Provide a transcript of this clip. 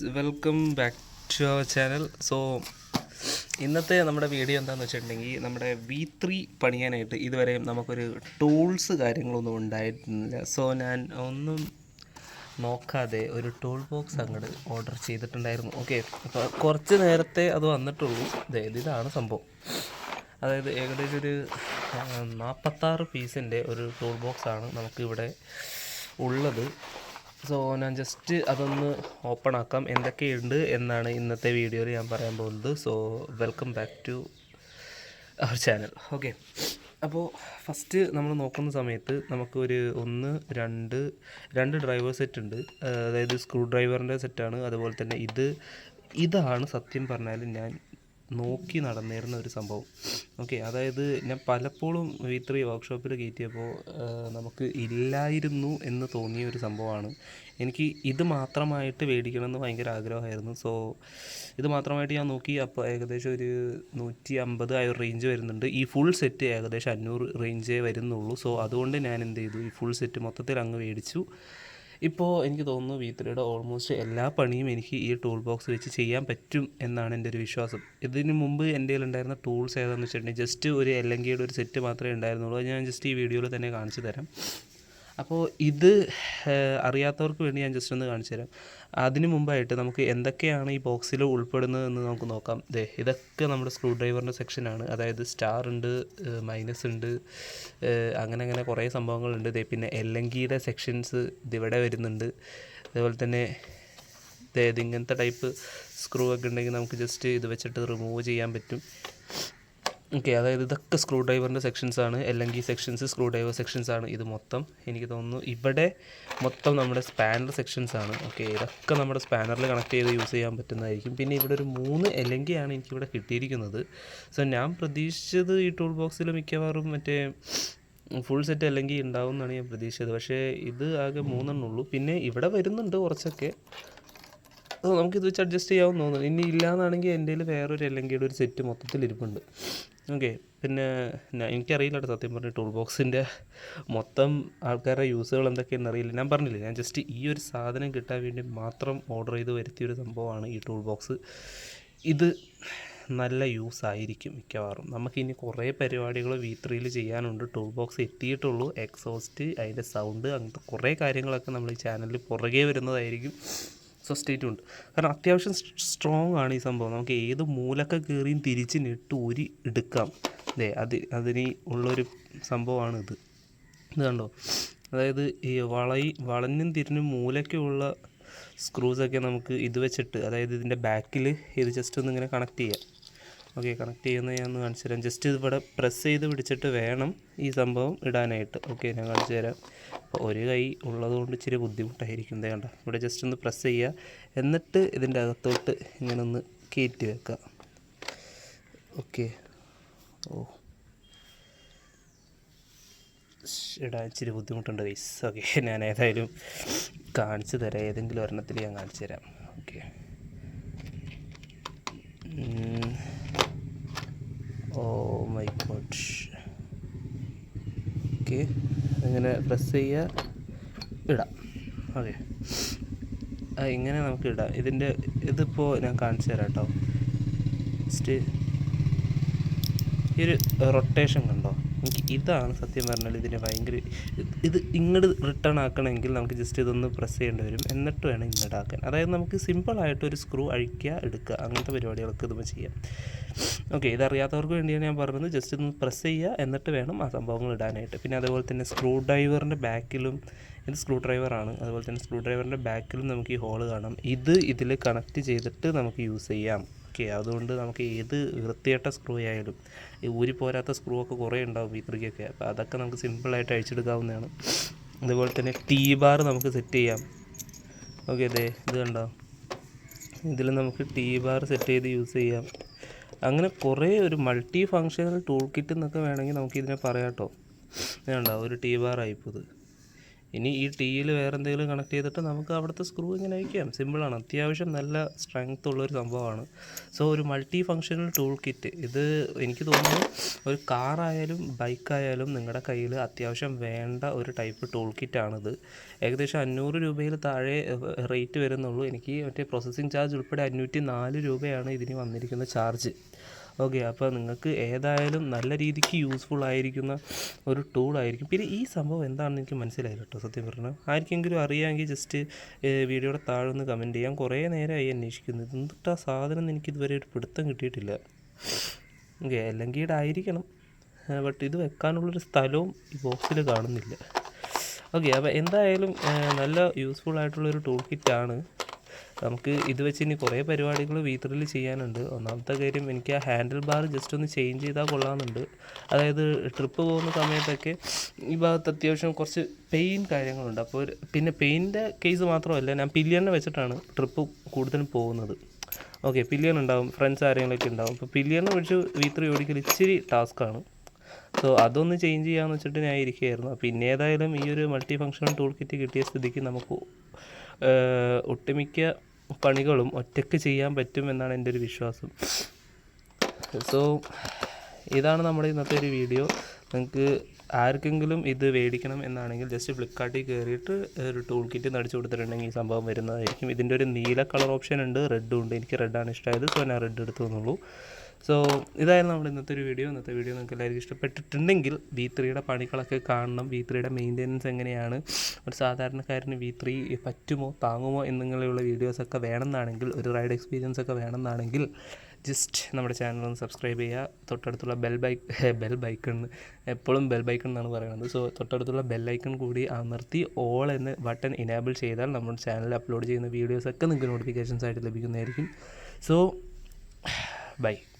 Welcome back to our channel so ഇന്നത്തെ നമ്മുടെ video എന്താണെന്ന് വെച്ചിട്ടുണ്ടെങ്കിൽ നമ്മുടെ വി ത്രീ പണിയാനായിട്ട് ഇതുവരെ നമുക്കൊരു ടൂൾസ് കാര്യങ്ങളൊന്നും ഉണ്ടായിരുന്നില്ല. സോ ഞാൻ ഒന്നും നോക്കാതെ ഒരു ടൂൾ ബോക്സ് അങ്ങോട്ട് ഓർഡർ ചെയ്തിട്ടുണ്ടായിരുന്നു. ഓക്കെ അപ്പോൾ കുറച്ച് നേരത്തെ അത് വന്നിട്ടുള്ളൂ. അതായത് ഇതാണ് സംഭവം. അതായത് ഏകദേശം ഒരു നാൽപ്പത്താറ് പീസിന്റെ ഒരു ടൂൾ ബോക്സാണ് നമുക്കിവിടെ ഉള്ളത്. സോ ഞാൻ ജസ്റ്റ് അതൊന്ന് ഓപ്പൺ ആക്കാം. എന്തൊക്കെയുണ്ട് എന്നാണ് ഇന്നത്തെ വീഡിയോയിൽ ഞാൻ പറയാൻ പോകുന്നത്. So welcome back to our channel okay അപ്പോൾ ഫസ്റ്റ് നമ്മൾ നോക്കുന്ന സമയത്ത് നമുക്കൊരു ഒന്ന് രണ്ട് രണ്ട് ഡ്രൈവർ സെറ്റ് ഉണ്ട്. അതായത് സ്ക്രൂ ഡ്രൈവറിന്റെ സെറ്റാണ് അതുപോലെ തന്നെ ഇത് ഇതാണ് സത്യം പറഞ്ഞാൽ ഞാൻ നോക്കി നടന്നിരുന്ന ഒരു സംഭവം. ഓക്കെ അതായത് ഞാൻ പലപ്പോഴും വി ത്രീ വർക്ക്ഷോപ്പിൽ കയറ്റിയപ്പോൾ നമുക്ക് ഇല്ലായിരുന്നു എന്ന് തോന്നിയ ഒരു സംഭവമാണ്. എനിക്ക് ഇത് മാത്രമായിട്ട് മേടിക്കണമെന്ന് ഭയങ്കര ആഗ്രഹമായിരുന്നു. സോ ഇത് മാത്രമായിട്ട് ഞാൻ നോക്കി. അപ്പോൾ ഏകദേശം ഒരു നൂറ്റി അമ്പത് ആ ഒരു റേഞ്ച് വരുന്നുണ്ട്. ഈ ഫുൾ സെറ്റ് ഏകദേശം അഞ്ഞൂറ് റേഞ്ചേ വരുന്നുള്ളൂ. സോ അതുകൊണ്ട് ഞാൻ എന്ത് ചെയ്തു? ഈ ഫുൾ സെറ്റ് മൊത്തത്തിൽ അങ്ങ് മേടിച്ചു ഇപ്പോൾ എനിക്ക് തോന്നുന്നു വി ത്രീയുടെ ഓൾമോസ്റ്റ് എല്ലാ പണിയും എനിക്ക് ഈ ടൂൾ ബോക്സ് വെച്ച് ചെയ്യാൻ പറ്റും എന്നാണ് എന്റെ ഒരു വിശ്വാസം. ഇതിന് മുമ്പ് എന്റെ ഉണ്ടായിരുന്ന ടൂൾസ് ഏതാണെന്ന് വെച്ചിട്ടുണ്ടെങ്കിൽ ജസ്റ്റ് ഒരു എൽ ഒരു സെറ്റ് മാത്രമേ ഉണ്ടായിരുന്നുള്ളൂ. ഞാൻ ജസ്റ്റ് ഈ വീഡിയോയിൽ തന്നെ കാണിച്ചു തരാം. അപ്പോൾ ഇത് അറിയാത്തവർക്ക് വേണ്ടി ഞാൻ ജസ്റ്റ് ഒന്ന് കാണിച്ചു തരാം. അതിന് മുമ്പായിട്ട് നമുക്ക് എന്തൊക്കെയാണ് ഈ ബോക്സിൽ ഉൾപ്പെടുന്നത് എന്ന് നമുക്ക് നോക്കാം. ദേ ഇതൊക്കെ നമ്മുടെ സ്ക്രൂ ഡ്രൈവറിന്റെ സെക്ഷനാണ്. അതായത് സ്റ്റാർ ഉണ്ട് മൈനസ് ഉണ്ട് അങ്ങനെ അങ്ങനെ കുറേ സംഭവങ്ങളുണ്ട്. ദേ പിന്നെ എൽ എൻ കിയുടെ സെക്ഷൻസ് ഇതിവിടെ വരുന്നുണ്ട്. അതുപോലെ തന്നെ ഇത് ഇങ്ങനത്തെ ടൈപ്പ് സ്ക്രൂ ഒക്കെ ഉണ്ടെങ്കിൽ നമുക്ക് ജസ്റ്റ് ഇത് വെച്ചിട്ട് റിമൂവ് ചെയ്യാൻ പറ്റും. ഓക്കെ അതായത് ഇതൊക്കെ സ്ക്രൂ ഡ്രൈവറിന്റെ സെക്ഷൻസ് ആണ്. അല്ലെങ്കിൽ സെക്ഷൻസ് സ്ക്രൂ ഡ്രൈവർ സെക്ഷൻസ് ആണ് ഇത് മൊത്തം. എനിക്ക് തോന്നുന്നു ഇവിടെ മൊത്തം നമ്മുടെ സ്പാനർ സെക്ഷൻസ് ആണ്. ഓക്കെ ഇതൊക്കെ നമ്മുടെ സ്പാനറിൽ കണക്ട് ചെയ്ത് യൂസ് ചെയ്യാൻ പറ്റുന്നതായിരിക്കും. പിന്നെ ഇവിടെ ഒരു മൂന്ന് ആണ് എനിക്കിവിടെ കിട്ടിയിരിക്കുന്നത്. സോ ഞാൻ പ്രതീക്ഷിച്ചത് ഈ ടൂൾ ബോക്സിൽ മിക്കവാറും മറ്റേ ഫുൾ സെറ്റ് അല്ലെങ്കിൽ ഉണ്ടാവും എന്നാണ് ഞാൻ പ്രതീക്ഷിച്ചത്. പക്ഷേ ഇത് ആകെ മൂന്നെണ്ണം ഉള്ളൂ. പിന്നെ ഇവിടെ വരുന്നുണ്ട് കുറച്ചൊക്കെ. നമുക്കിത് വെച്ച് അഡ്ജസ്റ്റ് ചെയ്യാമെന്ന് തോന്നുന്നു ഇനി ഇല്ലയെന്നാണെങ്കിൽ എന്റെ വേറൊരു അല്ലെങ്കിൽ ഒരു സെറ്റ് മൊത്തത്തിൽ ഇരിപ്പുണ്ട് ഓക്കെ പിന്നെ എനിക്കറിയില്ല കേട്ടോ സത്യം പറഞ്ഞ ടൂൾ ബോക്സിന്റെ മൊത്തം ആൾക്കാരുടെ യൂസുകൾ എന്തൊക്കെയാണെന്ന് അറിയില്ല. ഞാൻ പറഞ്ഞില്ലേ ഞാൻ ജസ്റ്റ് ഈ ഒരു സാധനം കിട്ടാൻ വേണ്ടി മാത്രം ഓർഡർ ചെയ്ത് വരുത്തിയൊരു സംഭവമാണ് ഈ ടൂൾ ബോക്സ് ഇത് നല്ല യൂസ് ആയിരിക്കും മിക്കവാറും. നമുക്കിനി കുറേ പരിപാടികൾ വി ത്രീയിൽ ചെയ്യാനുണ്ട്. ടൂൾ ബോക്സ് എത്തിയിട്ടുള്ളൂ. എക്സോസ്റ്റ് അതിന്റെ സൗണ്ട് അങ്ങനത്തെ കുറേ കാര്യങ്ങളൊക്കെ നമ്മൾ ഈ ചാനലിൽ പുറകെ വരുന്നതായിരിക്കും. സോ സ്റ്റേറ്റ് ഉണ്ട് കാരണം അത്യാവശ്യം സ്ട്രോങ് ആണ് ഈ സംഭവം. നമുക്ക് ഏത് മൂലക്ക കയറിയും തിരിച്ച് നിട്ട് ഊരി എടുക്കാം. അല്ലേ അത് അതിന് ഉള്ളൊരു സംഭവമാണ് ഇത്. ഇത് കണ്ടോ? അതായത് ഈ വളയി വളഞ്ഞും തിരിഞ്ഞും മൂലയ്ക്കുള്ള സ്ക്രൂസൊക്കെ നമുക്ക് ഇത് വെച്ചിട്ട് അതായത് ഇതിന്റെ ബാക്കിൽ ഇത് ജസ്റ്റ് ഒന്ന് ഇങ്ങനെ കണക്ട് ചെയ്യാം. ഓക്കെ കണക്ട് ചെയ്യുന്നത് ഞാൻ ഒന്ന് കാണിച്ചു തരാം. ജസ്റ്റ് ഇവിടെ പ്രസ് ചെയ്ത് പിടിച്ചിട്ട് വേണം ഈ സംഭവം ഇടാനായിട്ട്. ഓക്കെ ഞാൻ കാണിച്ചു തരാം. അപ്പോൾ ഒരു കൈ ഉള്ളതുകൊണ്ട് ഇച്ചിരി ബുദ്ധിമുട്ടായിരിക്കും. വേണ്ട ഇവിടെ ജസ്റ്റ് ഒന്ന് പ്രസ് ചെയ്യുക. എന്നിട്ട് ഇതിന്റെ അകത്തോട്ട് ഇങ്ങനെ ഒന്ന് കയറ്റി വെക്കുക. Okay oh. ഇടാൻ ഇച്ചിരി ബുദ്ധിമുട്ടുണ്ട് വൈസ് ഓക്കെ ഞാൻ ഏതായാലും കാണിച്ചു തരാം. ഏതെങ്കിലും ഒരെണ്ണത്തിൽ ഞാൻ കാണിച്ചു തരാം. Okay oh my god okay അങ്ങനെ പ്രസ് ചെയ്യുക. ഇടാം. ഓക്കെ ഇങ്ങനെ നമുക്ക് ഇടാം. ഇതിന്റെ ഇതിപ്പോൾ ഞാൻ കാണിച്ചു തരാം കേട്ടോ. ജസ്റ്റ് ഈ ഒരു റൊട്ടേഷൻ കണ്ടോ? എനിക്ക് ഇതാണ് സത്യം പറഞ്ഞാൽ ഇതിന് ഭയങ്കര ഇത് ഇങ്ങട് ഇങ്ങോട്ട് റിട്ടേൺ ആക്കണമെങ്കിൽ നമുക്ക് ജസ്റ്റ് ഇതൊന്ന് പ്രസ് ചെയ്യേണ്ടി വരും. എന്നിട്ട് വേണം ഇങ്ങോട്ട് ആക്കാൻ. അതായത് നമുക്ക് സിമ്പിളായിട്ട് ഒരു സ്ക്രൂ അഴിക്കുക എടുക്കുക. അങ്ങനത്തെ പരിപാടികളൊക്കെ ഇതുമ്പോൾ ചെയ്യാം. ഓക്കെ ഇതറിയാത്തവർക്ക് വേണ്ടിയാണ് ഞാൻ പറഞ്ഞത്. ജസ്റ്റ് ഇതൊന്ന് പ്രസ് ചെയ്യുക എന്നിട്ട് വേണം ആ സംഭവങ്ങൾ ഇടാനായിട്ട്. പിന്നെ അതുപോലെ തന്നെ സ്ക്രൂ ഡ്രൈവറിന്റെ ബാക്കിലും ഇത് സ്ക്രൂ ഡ്രൈവറാണ് അതുപോലെ തന്നെ സ്ക്രൂ ഡ്രൈവറിന്റെ ബാക്കിലും നമുക്ക് ഈ ഹോൾ കാണാം. ഇത് ഇതിൽ കണക്ട് ചെയ്തിട്ട് നമുക്ക് യൂസ് ചെയ്യാം. ഓക്കെ അതുകൊണ്ട് നമുക്ക് ഏത് വൃത്തികെട്ട സ്ക്രൂ ആയാലും ഈ ഊരി പോരാത്ത സ്ക്രൂ ഒക്കെ കുറേ ഉണ്ടാവും ഈ ത്രീക്കൊക്കെ അപ്പോൾ അതൊക്കെ നമുക്ക് സിമ്പിളായിട്ട് അഴിച്ചെടുക്കാവുന്നതാണ്. അതുപോലെ തന്നെ ടീ ബാർ നമുക്ക് സെറ്റ് ചെയ്യാം. ഓക്കെ അതെ ഇത് കണ്ടോ? ഇതിൽ നമുക്ക് ടീ ബാർ സെറ്റ് ചെയ്ത് യൂസ് ചെയ്യാം. അങ്ങനെ കുറേ ഒരു മൾട്ടി ഫങ്ഷണൽ ടൂൾ കിറ്റ് എന്നൊക്കെ വേണമെങ്കിൽ നമുക്ക് ഇതിനെ പറയാം കേട്ടോ. വേണ്ട ഒരു ടീ ബാർ ആയിപ്പോൾ ഇത് ഇനി ഈ ടീയിൽ വേറെ എന്തെങ്കിലും കണക്ട് ചെയ്തിട്ട് നമുക്ക് അവിടുത്തെ സ്ക്രൂ ഇങ്ങനെ വയ്ക്കാം സിമ്പിളാണ് അത്യാവശ്യം നല്ല സ്ട്രെങ്ത് ഉള്ളൊരു സംഭവമാണ്. സോ ഒരു മൾട്ടി ഫങ്ഷണൽ ടൂൾ കിറ്റ് ഇത് എനിക്ക് തോന്നുന്നു ഒരു കാറായാലും ബൈക്കായാലും നിങ്ങളുടെ കയ്യിൽ അത്യാവശ്യം വേണ്ട ഒരു ടൈപ്പ് ടൂൾ കിറ്റാണിത് ഏകദേശം അഞ്ഞൂറ് രൂപയിൽ താഴെ റേറ്റ് വരുന്നുള്ളൂ. എനിക്ക് മറ്റേ പ്രോസസ്സിങ് ചാർജ് ഉൾപ്പെടെ അഞ്ഞൂറ്റി നാല് രൂപയാണ് ഇതിന് വന്നിരിക്കുന്ന ചാർജ് ഓക്കെ അപ്പോൾ നിങ്ങൾക്ക് ഏതായാലും നല്ല രീതിക്ക് യൂസ്ഫുൾ ആയിരിക്കുന്ന ഒരു ടൂളായിരിക്കും പിന്നെ ഈ സംഭവം എന്താണെന്ന് എനിക്ക് മനസ്സിലായില്ല കേട്ടോ സത്യം പറഞ്ഞാൽ ആർക്കെങ്കിലും അറിയാമെങ്കിൽ ജസ്റ്റ് വീഡിയോയുടെ താഴെ ഒന്ന് കമന്റ് ചെയ്യാം. കുറേ നേരമായി അന്വേഷിക്കുന്നത് ആ സാധനം എനിക്ക് ഇതുവരെ ഒരു പിടുത്തം കിട്ടിയിട്ടില്ല. ഓക്കെ അല്ലെങ്കിൽ ഇടായിരിക്കണം ബട്ട് ഇത് വെക്കാനുള്ളൊരു സ്ഥലവും ഈ ബോക്സിൽ കാണുന്നില്ല. ഓക്കെ അപ്പോൾ എന്തായാലും നല്ല യൂസ്ഫുൾ ആയിട്ടുള്ളൊരു ടൂൾ കിറ്റാണ് നമുക്ക് ഇത് വെച്ച് ഇനി കുറേ പരിപാടികൾ വീത്രിൽ ചെയ്യാനുണ്ട്. ഒന്നാമത്തെ കാര്യം എനിക്ക് ആ ഹാൻഡിൽ ബാർ ജസ്റ്റ് ഒന്ന് ചേഞ്ച് ചെയ്താൽ കൊള്ളാമെന്നുണ്ട്. അതായത് ട്രിപ്പ് പോകുന്ന സമയത്തൊക്കെ ഈ ഭാഗത്ത് അത്യാവശ്യം കുറച്ച് പെയിൻ കാര്യങ്ങളുണ്ട്. അപ്പോൾ പിന്നെ പെയിന്റെ കേസ് മാത്രമല്ല ഞാൻ പില്ലിയനെ വെച്ചിട്ടാണ് ട്രിപ്പ് കൂടുതലും പോകുന്നത്. ഓക്കെ പില്ലിയൻ ഉണ്ടാവും ഫ്രണ്ട്സ് ആരെങ്കിലുമൊക്കെ ഉണ്ടാവും. അപ്പോൾ പില്ലിയനെ വെച്ച് വി ത്രീ ഓടിക്കൽ ഇച്ചിരി ടാസ്ക്കാണ് സോ അതൊന്ന് ചേഞ്ച് ചെയ്യാമെന്ന് വെച്ചിട്ട് ഞാൻ ഇരിക്കുകയായിരുന്നു. പിന്നെ ഏതായാലും ഈ ഒരു മൾട്ടി ഫങ്ഷണൽ ടൂൾ കിറ്റ് കിട്ടിയ സ്ഥിതിക്ക് നമുക്ക് ഒട്ടുമിക്ക പണികളും ഒറ്റയ്ക്ക് ചെയ്യാൻ പറ്റും എന്നാണ് എന്റെ ഒരു വിശ്വാസം. സോ ഇതാണ് നമ്മുടെ ഇന്നത്തെ ഒരു വീഡിയോ. നിങ്ങൾക്ക് ആർക്കെങ്കിലും ഇത് മേടിക്കണം എന്നാണെങ്കിൽ ജസ്റ്റ് ഫ്ലിപ്കാർട്ടിൽ കയറിയിട്ട് ഒരു ടൂൾ കിറ്റ് നടിച്ചു കൊടുത്തിട്ടുണ്ടെങ്കിൽ ഈ സംഭവം വരുന്നതായിരിക്കും. ഇതിന്റെ ഒരു നീല കളർ ഓപ്ഷൻ ഉണ്ട് റെഡും ഉണ്ട്. എനിക്ക് റെഡാണ് ഇഷ്ടമായത് സോ ഞാൻ റെഡ് എടുത്തു എന്നുള്ളൂ. സോ ഇതായിരുന്നു നമ്മുടെ ഇന്നത്തെ ഒരു വീഡിയോ ഇന്നത്തെ വീഡിയോ നിങ്ങൾക്ക് എല്ലാവർക്കും ഇഷ്ടപ്പെട്ടിട്ടുണ്ടെങ്കിൽ വി ത്രീയുടെ പണികളൊക്കെ കാണണം. വി ത്രീയുടെ മെയിന്റെനൻസ് എങ്ങനെയാണ്? ഒരു സാധാരണക്കാരന് വി ത്രീ പറ്റുമോ താങ്ങുമോ എന്നിങ്ങനെയുള്ള വീഡിയോസൊക്കെ വേണമെന്നാണെങ്കിൽ ഒരു റൈഡ് എക്സ്പീരിയൻസ് ഒക്കെ വേണമെന്നാണെങ്കിൽ ജസ്റ്റ് നമ്മുടെ ചാനൽ ഒന്ന് സബ്സ്ക്രൈബ് ചെയ്യുക. തൊട്ടടുത്തുള്ള ബെൽ ബൈക്ക് ബെൽ ബൈക്കൺ എപ്പോഴും ബെൽ ബൈക്കൺ എന്നാണ് പറയുന്നത്. സോ തൊട്ടടുത്തുള്ള ബെൽ ഐക്കൺ കൂടി അമർത്തി ഓൾ എന്ന് ബട്ടൺ ഇനേബിൾ ചെയ്താൽ നമ്മുടെ ചാനലിൽ അപ്ലോഡ് ചെയ്യുന്ന വീഡിയോസൊക്കെ നിങ്ങൾക്ക് നോട്ടിഫിക്കേഷൻസ് ആയിട്ട് ലഭിക്കുന്നതായിരിക്കും. So by